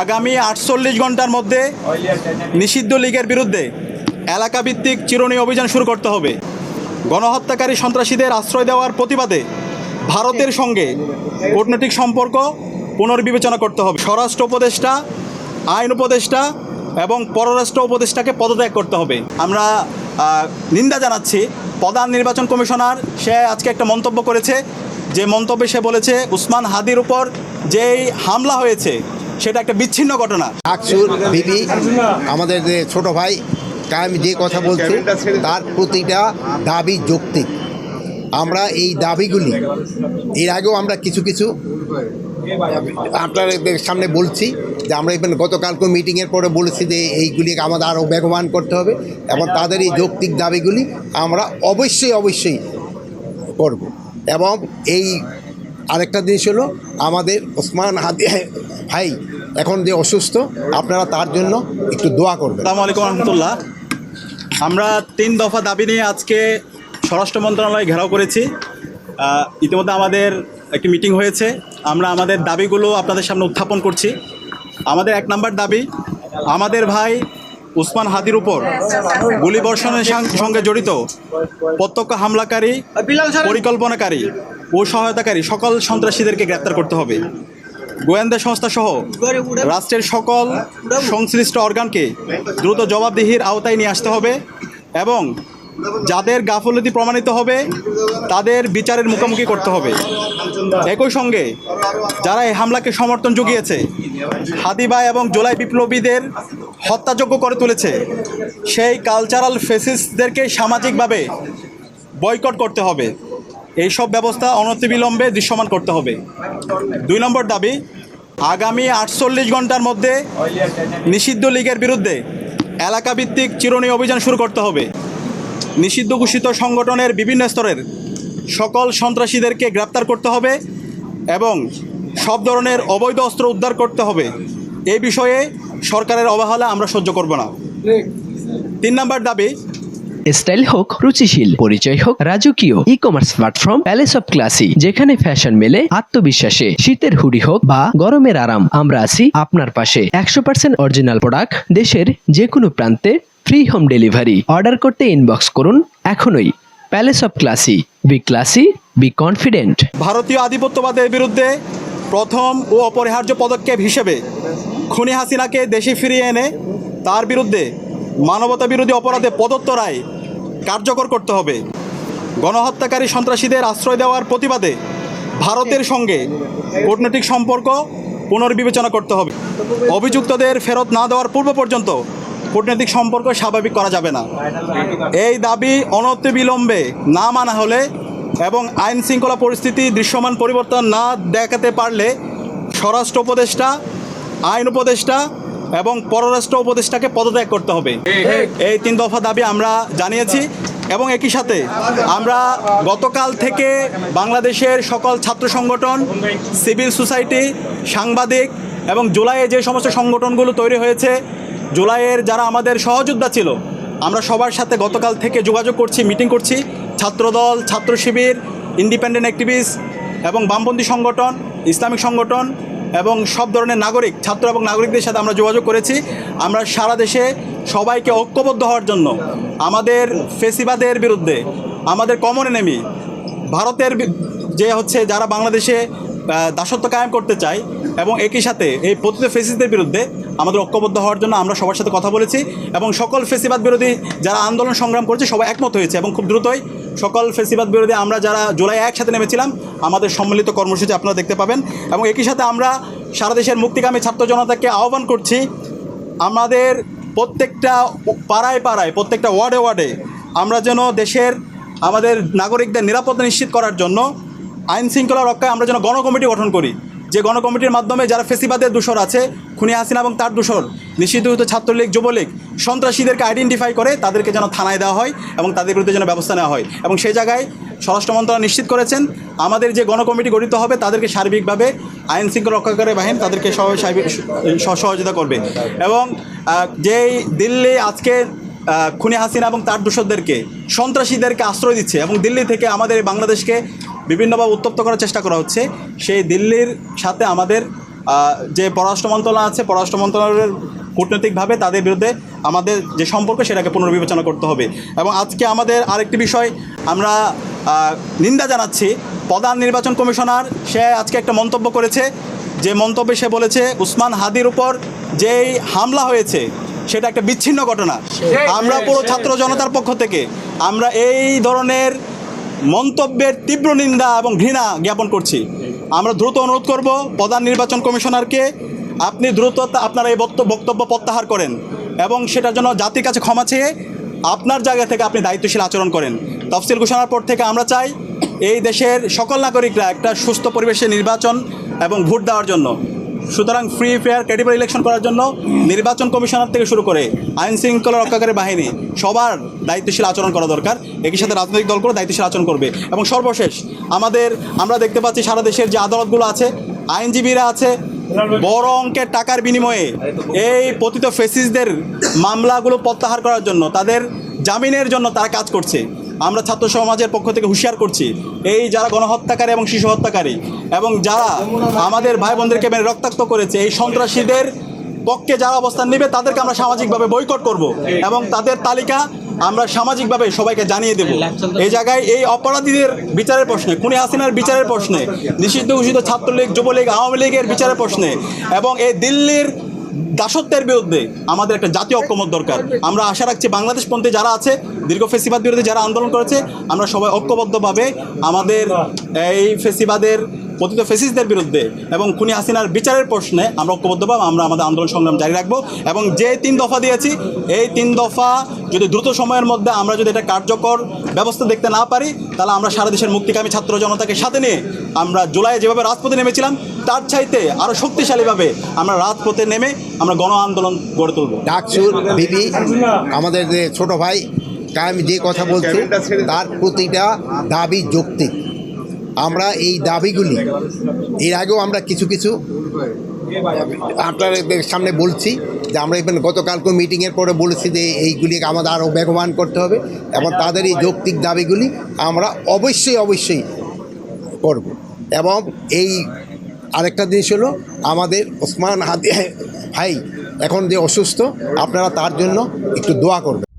আগামী আটচল্লিশ ঘণ্টার মধ্যে নিষিদ্ধ লীগের বিরুদ্ধে এলাকাভিত্তিক চিরুনি অভিযান শুরু করতে হবে। গণহত্যাকারী সন্ত্রাসীদের আশ্রয় দেওয়ার প্রতিবাদে ভারতের সঙ্গে কূটনৈতিক সম্পর্ক পুনর্বিবেচনা করতে হবে। স্বরাষ্ট্র উপদেষ্টা, আইন উপদেষ্টা এবং পররাষ্ট্র উপদেষ্টাকে পদত্যাগ করতে হবে। আমরা নিন্দা জানাচ্ছি প্রধান নির্বাচন কমিশনার, সে আজকে একটা মন্তব্য করেছে। যে মন্তব্যে সে বলেছে, উসমান হাদির উপর যেই হামলা হয়েছে সেটা একটা বিচ্ছিন্ন ঘটনা। আকসুর বিবি, আমাদের যে ছোট ভাই কায়েম যে কথা বলছে, তার প্রতিটা দাবি যৌক্তিক। আমরা এই দাবিগুলি, এর আগেও আমরা কিছু কিছু আপনাদের সামনে বলছি, যে আমরা এখানে গতকালকে মিটিংয়ের পরে বলেছি যে এইগুলি আমাদের আরও বেগবান করতে হবে, এবং তাদের এই যৌক্তিক দাবিগুলি আমরা অবশ্যই অবশ্যই করব। এবং এই আরেকটা জিনিস হলো আমাদের ওসমান হাদি ভাই এখন যে অসুস্থ, আপনারা তার জন্য একটু দোয়া করবেন। আসসালামু আলাইকুম রহমতুল্লাহ। আমরা তিন দফা দাবি নিয়ে আজকে স্বরাষ্ট্র মন্ত্রণালয় ঘেরাও করেছি। ইতিমধ্যে আমাদের একটি মিটিং হয়েছে। আমরা আমাদের দাবিগুলো আপনাদের সামনে উত্থাপন করছি। আমাদের এক নম্বর দাবি, আমাদের ভাই উসমান হাদির উপর গুলিবর্ষণের সঙ্গে জড়িত প্রত্যক্ষ হামলাকারী, পরিকল্পনাকারী ও সহায়তাকারী সকল সন্ত্রাসীদেরকে গ্রেপ্তার করতে হবে। গোয়েন্দা সংস্থা সহ রাষ্ট্রের সকল সংশ্লিষ্ট অর্গানকে দ্রুত জবাবদিহির আওতায় নিয়ে আসতে হবে এবং যাদের গাফলতি প্রমাণিত হবে, তাদের বিচারের মুখোমুখি করতে হবে। একই সঙ্গে যারা এই হামলাকে সমর্থন জুগিয়েছে, হাদিবা এবং জোলাই বিপ্লবীদের হত্যাযোগ্য করে তুলেছে, সেই কালচারাল ফেসিসদেরকে সামাজিকভাবে বয়কট করতে হবে। এইসব ব্যবস্থা অনতিবিলম্বে দৃশ্যমান করতে হবে। দুই নম্বর দাবি, আগামী আটচল্লিশ ঘণ্টার মধ্যে নিষিদ্ধ লীগের বিরুদ্ধে এলাকাভিত্তিক চিরুনি অভিযান শুরু করতে হবে। নিষিদ্ধ ঘোষিত সংগঠনের বিভিন্ন স্তরের সকল সন্ত্রাসীদেরকে গ্রেপ্তার করতে হবে এবং সব ধরনের অবৈধ অস্ত্র উদ্ধার করতে হবে। এই বিষয়ে সরকারের অবহেলা আমরা সহ্য করব না। তিন নম্বর দাবি স্টাইল হোক, রুচিশীল, পরিচয় হোক, রাজকীয় e commerce platform palace of classy যেখানে ফ্যাশন মেলে, আত্মবিশ্বাসে, শীতের হুডি হোক বা গরমের আরাম, আমরা আছি আপনার পাশে। একশো পার্সেন্ট অরিজিনাল প্রোডাক্ট দেশের যে কোনো প্রান্তে ফ্রি হোম ডেলিভারি অর্ডার করতে ইনবক্স করুন এখনই। Palace of classy be classy be confident ভারতীয় আধিপত্যবাদের বিরুদ্ধে প্রথম ও অপরিহার্য পদক্ষেপ হিসেবে খুনি হাসিনাকে দেশে ফিরিয়ে এনে তার বিরুদ্ধে মানবতা বিরোধী অপরাধে প্রদত্ত রায় কার্যকর করতে হবে। গণহত্যাকারী সন্ত্রাসীদের আশ্রয় দেওয়ার প্রতিবাদে ভারতের সঙ্গে কূটনৈতিক সম্পর্ক পুনর্বিবেচনা করতে হবে। অভিযুক্তদের ফেরত না দেওয়ার পূর্ব পর্যন্ত কূটনৈতিক সম্পর্ক স্বাভাবিক করা যাবে না। এই দাবি অনতিবিলম্বে না মানা হলে এবং আইন শৃঙ্খলা পরিস্থিতি দৃশ্যমান পরিবর্তন না দেখাতে পারলে স্বরাষ্ট্র উপদেষ্টা, আইন উপদেষ্টা এবং পররাষ্ট্র উপদেষ্টাকে পদত্যাগ করতে হবে। এই তিন দফা দাবি আমরা জানিয়েছি এবং একই সাথে আমরা গতকাল থেকে বাংলাদেশের সকল ছাত্র সংগঠন, সিভিল সোসাইটি, সাংবাদিক এবং জুলাইয়ে যে সমস্ত সংগঠনগুলো তৈরি হয়েছে, জুলাইয়ের যারা আমাদের সহযোদ্ধা ছিল, আমরা সবার সাথে গতকাল থেকে যোগাযোগ করছি, মিটিং করছি। ছাত্রদল ছাত্র শিবির ইন্ডিপেন্ডেন্ট অ্যাক্টিভিস্ট এবং বামপন্থী সংগঠন, ইসলামিক সংগঠন এবং সব ধরনের নাগরিক, ছাত্র এবং নাগরিকদের সাথে আমরা যোগাযোগ করেছি। আমরা সারা দেশে সবাইকে ঐক্যবদ্ধ হওয়ার জন্য, আমাদের ফেসিবাদের বিরুদ্ধে, আমাদের কমন এনেমি ভারতের যে হচ্ছে যারা বাংলাদেশে দাসত্ব কায়েম করতে চায় এবং একই সাথে এই পতিত ফেসিসদের বিরুদ্ধে আমাদের ঐক্যবদ্ধ হওয়ার জন্য আমরা সবার সাথে কথা বলেছি এবং সকল ফেসিবাদ বিরোধী যারা আন্দোলন সংগ্রাম করেছে সবাই একমত হয়েছে এবং খুব দ্রুতই সকল ফেসিবাদ বিরোধী আমরা যারা জুলাই একসাথে নেমেছিলাম, আমাদের সম্মিলিত কর্মসূচি আপনারা দেখতে পাবেন। এবং একই সাথে আমরা সারা দেশের মুক্তিকামী ছাত্র জনতাকে আহ্বান করছি, আমাদের প্রত্যেকটা পাড়ায় পাড়ায়, প্রত্যেকটা ওয়ার্ডে ওয়ার্ডে আমরা যেন দেশের, আমাদের নাগরিকদের নিরাপত্তা নিশ্চিত করার জন্য আইন শৃঙ্খলা রক্ষায় আমরা যেন গণকমিটি গঠন করি। যে গণকমিটির মাধ্যমে যারা ফেসিবাদের দূষর আছে, খুনি হাসিনা এবং তার দূষর নিষিদ্ধ ছাত্রলীগ, যুবলীগ সন্ত্রাসীদেরকে আইডেন্টিফাই করে, তাদেরকে যেন থানায় দেওয়া হয় এবং তাদের বিরুদ্ধে যেন ব্যবস্থা নেওয়া হয়। এবং সেই জায়গায় স্বরাষ্ট্র মন্ত্রণালয় নিশ্চিত করেছেন, আমাদের যে গণকমিটি গঠিত হবে, তাদেরকে সার্বিকভাবে আইন শৃঙ্খলা রক্ষাকারী বাহিনী তাদেরকে সহযোগিতা করবে। এবং যেই দিল্লি আজকে খুনি হাসিনা এবং তার দূষরদেরকে, সন্ত্রাসীদেরকে আশ্রয় দিচ্ছে এবং দিল্লি থেকে আমাদের বাংলাদেশকে বিভিন্নভাবে উত্তপ্ত করার চেষ্টা করা হচ্ছে, সেই দিল্লির সাথে আমাদের যে পররাষ্ট্র মন্ত্রণালয় আছে, পররাষ্ট্র মন্ত্রণালয়ের কূটনৈতিকভাবে তাদের বিরুদ্ধে আমাদের যে সম্পর্ক সেটাকে পুনর্বিবেচনা করতে হবে। এবং আজকে আমাদের আরেকটি বিষয় আমরা নিন্দা জানাচ্ছি প্রধান নির্বাচন কমিশনার সে আজকে একটা মন্তব্য করেছে। যে মন্তব্যে সে বলেছে উসমান হাদির উপর যেই হামলা হয়েছে সেটা একটা বিচ্ছিন্ন ঘটনা। আমরা পুরো ছাত্র জনতার পক্ষ থেকে আমরা এই ধরনের মন্তব্যের তীব্র নিন্দা এবং ঘৃণা জ্ঞাপন করছি। আমরা দ্রুত অনুরোধ করব প্রধান নির্বাচন কমিশনারকে আপনি দ্রুত আপনার এই বক্ত- বক্তব্য প্রত্যাহার করেন এবং সেটার জন্য জাতির কাছে ক্ষমা চেয়ে আপনার জায়গা থেকে আপনি দায়িত্বশীল আচরণ করেন। তফসিল ঘোষণার পর থেকে আমরা চাই এই দেশের সকল নাগরিকরা একটা সুস্থ পরিবেশে নির্বাচন এবং ভোট দেওয়ার জন্য। সুতরাং ফ্রি ফেয়ার ক্রেডিবল ইলেকশন করার জন্য নির্বাচন কমিশনার থেকে শুরু করে আইন শৃঙ্খলা রক্ষাকারী বাহিনী সবার দায়িত্বশীল আচরণ করা দরকার। একই সাথে রাজনৈতিক দলগুলো দায়িত্বশীল আচরণ করবে। এবং সর্বশেষ আমাদের, আমরা দেখতে পাচ্ছি সারা দেশের যে আদালতগুলো আছে, আইনজীবীরা আছে বড় অঙ্কের টাকার বিনিময়ে এই পতিত ফেসিসদের মামলাগুলো প্রত্যাহার করার জন্য, তাদের জামিনের জন্য তারা কাজ করছে। আমরা ছাত্র সমাজের পক্ষ থেকে হুঁশিয়ার করছি, এই যারা গণহত্যাকারী এবং শিশু হত্যাকারী এবং যারা আমাদের ভাই বোনদেরকে মেরে রক্তাক্ত করেছে, এই সন্ত্রাসীদের পক্ষে যারা অবস্থান নেবে, তাদেরকে আমরা সামাজিকভাবে বয়কট করব এবং তাদের তালিকা আমরা সামাজিকভাবে সবাইকে জানিয়ে দেব। এই জায়গায় এই অপরাধীদের বিচারের প্রশ্নে, খুনি হাসিনার বিচারের প্রশ্নে, নিষিদ্ধ ঘোষিত ছাত্রলীগ, যুবলীগ, আওয়ামী লীগের বিচারের প্রশ্নে এবং এই দিল্লির দাসত্বের বিরুদ্ধে আমাদের একটা জাতীয় ঐক্যমত দরকার। আমরা আশা রাখছি বাংলাদেশপন্থী যারা আছে, দীর্ঘ ফেসিবাদ বিরুদ্ধে যারা আন্দোলন করেছে, আমরা সবাই ঐক্যবদ্ধভাবে আমাদের এই ফেসিবাদের পতিত ফেসিসদের বিরুদ্ধে এবং খুনি হাসিনার বিচারের প্রশ্নে আমরা ঐক্যবদ্ধভাবে আমরা আমাদের আন্দোলন সংগ্রাম জারি রাখব এবং যে তিন দফা দিয়েছি এই তিন দফা যদি দ্রুত সময়ের মধ্যে আমরা যদি এটা কার্যকর ব্যবস্থা দেখতে না পারি তাহলে আমরা সারা দেশের মুক্তিকামী ছাত্র জনতাকে সাথে নিয়ে আমরা জুলাইয়ে যেভাবে রাজপথে নেমেছিলাম তার চাইতে আরও শক্তিশালীভাবে আমরা রাজপথে নেমে আমরা গণ আন্দোলন গড়ে তুলব। ডাকসুর বিবি আমাদের যে ছোট ভাই কায়েম যে কথা বলছে তার প্রতিটা দাবি যৌক্তিক। আমরা এই দাবিগুলি, এর আগেও আমরা কিছু কিছু আপনাদের সামনে বলছি যে আমরা ইভেন গতকালকে মিটিংয়ের পরে বলেছি যে এইগুলি আমাদের আরও বেগবান করতে হবে এবং তাদের এই যৌক্তিক দাবিগুলি আমরা অবশ্যই অবশ্যই করব। এবং এই আরেকটা জিনিস হলো আমাদের ওসমান হাদি ভাই এখন যে অসুস্থ, আপনারা তার জন্য একটু দোয়া করবেন।